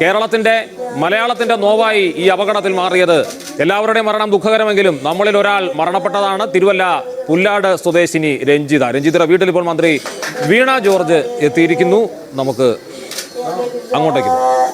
കേരളത്തിന്റെ മലയാളത്തിന്റെ നോവായി ഈ അപകടത്തിൽ മാറിയത്. എല്ലാവരുടെയും മരണം ദുഃഖകരമെങ്കിലും നമ്മളിൽ ഒരാൾ മരണപ്പെട്ടതാണ്. തിരുവല്ല പുല്ലാട് സ്വദേശിനി രഞ്ജിത. രഞ്ജിതയുടെ വീട്ടിൽ ഇപ്പോൾ മന്ത്രി വീണ ജോർജ് എത്തിയിരിക്കുന്നു. നമുക്ക് അങ്ങോട്ടേക്ക് പോകാം.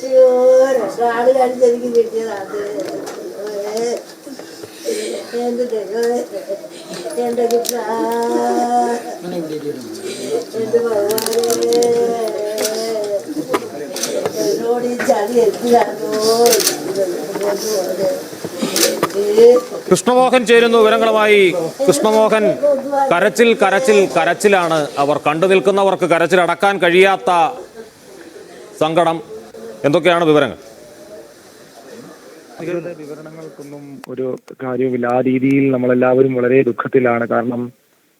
അയ്യോ രണ്ടാൾ കാണിച്ച് എനിക്ക് കിട്ടിയതാണ് എന്റെ ദൈവമേ എന്റെ കിട്ട കൃഷ്ണമോഹൻ ചേരുന്നു വിവരങ്ങളുമായി കൃഷ്ണമോഹൻ കരച്ചിൽ കരച്ചിൽ കരച്ചിലാണ്. അവർ കണ്ടു നിൽക്കുന്നവർക്ക് കരച്ചിൽ അടക്കാൻ കഴിയാത്ത സങ്കടം. എന്തൊക്കെയാണ് വിവരങ്ങൾ? വിവരണങ്ങൾക്കൊന്നും ഒരു കാര്യവുമില്ല. ആ രീതിയിൽ നമ്മളെല്ലാവരും വളരെ ദുഃഖത്തിലാണ്. കാരണം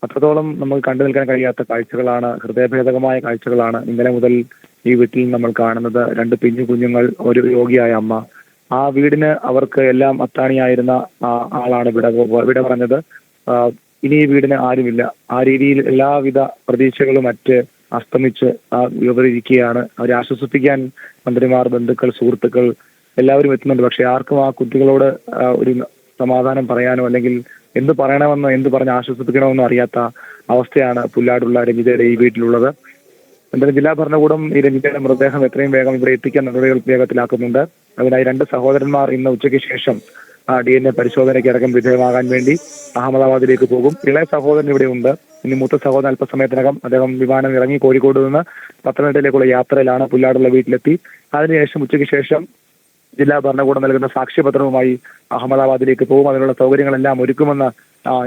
അത്രത്തോളം നമ്മൾ കണ്ടു നിൽക്കാൻ കഴിയാത്ത കാഴ്ചകളാണ് ഹൃദയഭേദകമായ കാഴ്ചകളാണ് ഇന്നലെ മുതൽ ഈ വീട്ടിൽ നമ്മൾ കാണുന്നത്. രണ്ട് പിഞ്ചു കുഞ്ഞുങ്ങൾ ഒരു രോഗിയായ അമ്മ. ആ വീടിന് അവർക്ക് എല്ലാം അത്താണിയായിരുന്ന ആളാണ് വിട വിട പറഞ്ഞത്. ഇനി ഈ വീടിന് ആരുമില്ല. ആ രീതിയിൽ എല്ലാവിധ പ്രതീക്ഷകളും മറ്റ് അസ്തമിച്ച് ആ യുവതിരിക്കുകയാണ് അവരെ ആശ്വസിപ്പിക്കാൻ മന്ത്രിമാർ ബന്ധുക്കൾ സുഹൃത്തുക്കൾ എല്ലാവരും എത്തുന്നുണ്ട്. പക്ഷെ ആർക്കും ആ കുട്ടികളോട് ഒരു സമാധാനം പറയാനോ അല്ലെങ്കിൽ എന്ത് പറയണമെന്നോ എന്ത് പറഞ്ഞ് ആശ്വസിപ്പിക്കണമെന്നോ അറിയാത്ത അവസ്ഥയാണ് പുല്ലാടുള്ള രഞ്ജിതയുടെ ഈ വീട്ടിലുള്ളത്. എന്തായാലും ജില്ലാ ഭരണകൂടം ഈ രഞ്ജിതയുടെ മൃതദേഹം എത്രയും വേഗം ഇവിടെ എത്തിക്കാൻ നടപടികൾ വേഗത്തിലാക്കുന്നുണ്ട് അതിനായി രണ്ട് സഹോദരന്മാർ ഇന്ന് ഉച്ചയ്ക്ക് ശേഷം ഡി എൻ എ പരിശോധനയ്ക്ക് അടക്കം വിധേയമാകാൻ വേണ്ടി അഹമ്മദാബാദിലേക്ക് പോകും. ഇളയ സഹോദരൻ ഇവിടെ ഉണ്ട്. ഇനി മൂത്ത സഹോദരൻ അല്പസമയത്തിനകം അദ്ദേഹം വിമാനം ഇറങ്ങി കോഴിക്കോട് നിന്ന് പത്തനംതിട്ടയിലേക്കുള്ള യാത്രയിലാണ് പുല്ലാടുള്ള വീട്ടിലെത്തി. അതിനുശേഷം ഉച്ചയ്ക്ക് ശേഷം ജില്ലാ ഭരണകൂടം നൽകുന്ന സാക്ഷ്യപത്രവുമായി അഹമ്മദാബാദിലേക്ക് പോകും. അതിനുള്ള സൗകര്യങ്ങളെല്ലാം ഒരുക്കുമെന്ന്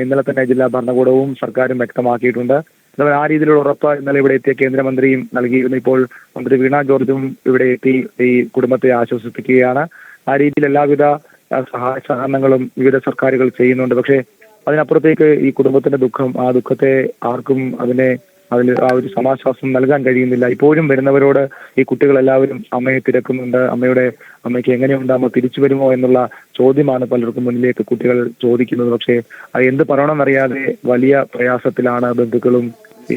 ഇന്നലെ തന്നെ ജില്ലാ ഭരണകൂടവും സർക്കാരും വ്യക്തമാക്കിയിട്ടുണ്ട്. അതുപോലെ ആ രീതിയിലുള്ള ഉറപ്പ് ഇന്നലെ ഇവിടെ എത്തിയ കേന്ദ്രമന്ത്രിയും നൽകിയിരുന്നു. ഇപ്പോൾ മന്ത്രി വീണ ജോർജും ഇവിടെ എത്തി ഈ കുടുംബത്തെ ആശ്വസിപ്പിക്കുകയാണ്. ആ രീതിയിൽ എല്ലാവിധ സഹായ സഹകരണങ്ങളും വിവിധ സർക്കാരുകൾ ചെയ്യുന്നുണ്ട്. പക്ഷേ അതിനപ്പുറത്തേക്ക് ഈ കുടുംബത്തിന്റെ ദുഃഖം ആ ദുഃഖത്തെ ആർക്കും അതിനെ അതിൽ ആ ഒരു സമാശ്വാസം നൽകാൻ കഴിയുന്നില്ല. ഇപ്പോഴും വരുന്നവരോട് ഈ കുട്ടികളെല്ലാവരും അമ്മയെ തിരക്കുന്നുണ്ട്. അമ്മയുടെ അമ്മയ്ക്ക് എങ്ങനെയുണ്ട്? അമ്മ തിരിച്ചു വരുമോ എന്നുള്ള ചോദ്യമാണ് പലർക്കും മുന്നിലേക്ക് കുട്ടികൾ ചോദിക്കുന്നത്. പക്ഷേ എന്ത് പറയണമെന്നറിയാതെ വലിയ പ്രയാസത്തിലാണ് ബന്ധുക്കളും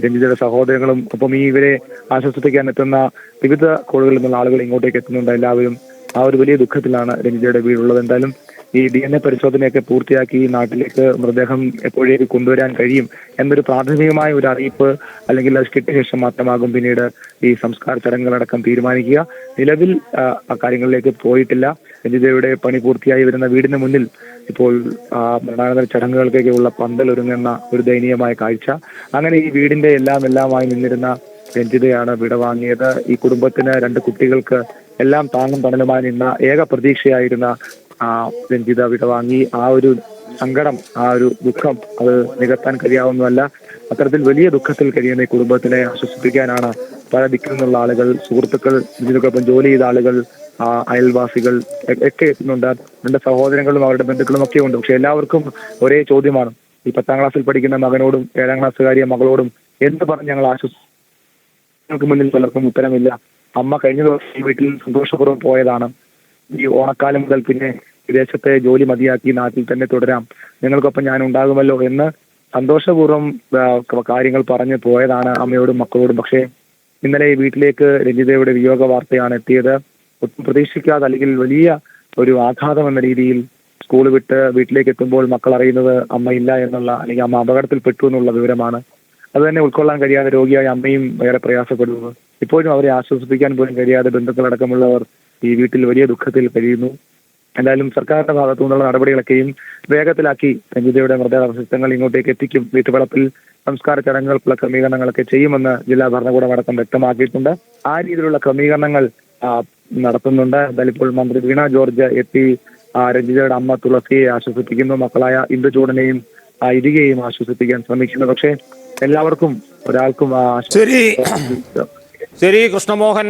രഞ്ജിതയുടെ സഹോദരങ്ങളും ഒപ്പം ഈ ഇവരെ ആശ്വസിപ്പിക്കാൻ എത്തുന്ന വിവിധ കോളുകളിൽ നിന്നുള്ള ആളുകൾ ഇങ്ങോട്ടേക്ക് എത്തുന്നുണ്ട്. എല്ലാവരും ആ ഒരു വലിയ ദുഃഖത്തിലാണ് രഞ്ജിതയുടെ വീടുള്ളത്. എന്തായാലും ഈ ഡി എൻ എ പരിശോധനയൊക്കെ പൂർത്തിയാക്കി ഈ നാട്ടിലേക്ക് മൃതദേഹം എപ്പോഴേക്ക് കൊണ്ടുവരാൻ കഴിയും എന്നൊരു പ്രാഥമികമായ ഒരു അറിയിപ്പ് അല്ലെങ്കിൽ അത് കിട്ടിയ ശേഷം മാത്രമാകും പിന്നീട് ഈ സംസ്കാര ചടങ്ങുകളടക്കം തീരുമാനിക്കുക. നിലവിൽ ആ, കാര്യങ്ങളിലേക്ക് പോയിട്ടില്ല. രഞ്ജിതയുടെ പണി പൂർത്തിയായി വരുന്ന വീടിന് മുന്നിൽ ഇപ്പോൾ ആ, മരണാനന്തര ചടങ്ങുകൾക്കൊക്കെയുള്ള പന്തൽ ഒരുങ്ങുന്ന ഒരു ദയനീയമായ കാഴ്ച. അങ്ങനെ ഈ വീടിന്റെ എല്ലാം എല്ലാമായി നിന്നിരുന്ന രഞ്ജിതയാണ് വിട വാങ്ങിയത്. ഈ കുടുംബത്തിന് രണ്ട് കുട്ടികൾക്ക് എല്ലാം താങ്ങും തണലുമായി നിന്ന ഏക പ്രതീക്ഷയായിരുന്ന ആ രഞ്ജിത വിടവാങ്ങി ആ ഒരു സങ്കടം ആ ഒരു ദുഃഖം അത് നികത്താൻ കഴിയാവുന്നതല്ല. അത്തരത്തിൽ വലിയ ദുഃഖത്തിൽ കഴിയുന്ന ഈ കുടുംബത്തിനെ ആശ്വസിപ്പിക്കാനാണ് പല ദിക്കിൽ നിന്നുള്ള ആളുകൾ സുഹൃത്തുക്കൾ ഇതിനൊപ്പം ജോലി ചെയ്ത ആളുകൾ അയൽവാസികൾ ഒക്കെ എത്തുന്നുണ്ട്. രണ്ട് സഹോദരങ്ങളും അവരുടെ ബന്ധുക്കളും ഒക്കെ ഉണ്ട്. പക്ഷെ എല്ലാവർക്കും ഒരേ ചോദ്യമാണ്. ഈ പത്താം ക്ലാസ്സിൽ പഠിക്കുന്ന മകനോടും ഏഴാം ക്ലാസ്സുകാരിയ മകളോടും എന്ത് പറഞ്ഞ് ഞങ്ങൾ ആശ്വസിക്കും മുന്നിൽ പലർക്കും ഉത്തരമില്ല. അമ്മ കഴിഞ്ഞ ദിവസം വീട്ടിൽ സന്തോഷപൂർവം പോയതാണ്. ഈ ഓണക്കാലം മുതൽ പിന്നെ വിദേശത്തെ ജോലി മതിയാക്കി നാട്ടിൽ തന്നെ തുടരാം. നിങ്ങൾക്കൊപ്പം ഞാൻ ഉണ്ടാകുമല്ലോ എന്ന് സന്തോഷപൂർവം കാര്യങ്ങൾ പറഞ്ഞു പോയതാണ് അമ്മയോടും മക്കളോടും. പക്ഷേ ഇന്നലെ ഈ വീട്ടിലേക്ക് രഞ്ജിതയുടെ വിയോഗ വാർത്തയാണ് എത്തിയത്. ഒട്ടും പ്രതീക്ഷിക്കാതെ അല്ലെങ്കിൽ വലിയ ഒരു ആഘാതം എന്ന രീതിയിൽ സ്കൂൾ വിട്ട് വീട്ടിലേക്ക് എത്തുമ്പോൾ മക്കൾ അറിയുന്നത് അമ്മ ഇല്ല എന്നുള്ള അല്ലെങ്കിൽ അമ്മ അപകടത്തിൽപ്പെട്ടു എന്നുള്ള വിവരമാണ്. അത് തന്നെ ഉൾക്കൊള്ളാൻ കഴിയാതെ രോഗിയായ അമ്മയും ഏറെ പ്രയാസപ്പെടുന്നു ഇപ്പോഴും അവരെ ആശ്വസിപ്പിക്കാൻ പോലും കഴിയാതെ ബന്ധുക്കളടക്കമുള്ളവർ ഈ വീട്ടിൽ വലിയ ദുഃഖത്തിൽ കഴിയുന്നു. എന്തായാലും സർക്കാരിന്റെ ഭാഗത്തു നിന്നുള്ള നടപടികളൊക്കെയും വേഗത്തിലാക്കി സഞ്ജിതയുടെ മൃതദേഹാവശിഷ്ടങ്ങൾ ഇങ്ങോട്ടേക്ക് എത്തിക്കും. വീട്ടുവളപ്പിൽ സംസ്കാര ചടങ്ങുകൾക്കുള്ള ക്രമീകരണങ്ങളൊക്കെ ചെയ്യുമെന്ന് ജില്ലാ ഭരണകൂടം അടക്കം വ്യക്തമാക്കിയിട്ടുണ്ട്. ആ രീതിയിലുള്ള ക്രമീകരണങ്ങൾ നടത്തുന്നുണ്ട്. എന്തായാലും ഇപ്പോൾ മന്ത്രി വീണ ജോർജ് എത്തി രഞ്ജിതയുടെ അമ്മ തുളസിയെ ആശ്വസിപ്പിക്കുന്നു. മക്കളായ ഇന്ദുചൂടനെയും ആ ഇരികയെയും ആശ്വസിപ്പിക്കാൻ ശ്രമിക്കുന്നു. പക്ഷേ എല്ലാവർക്കും ഒരാൾക്കും ശരി. ശരി കൃഷ്ണമോഹൻ.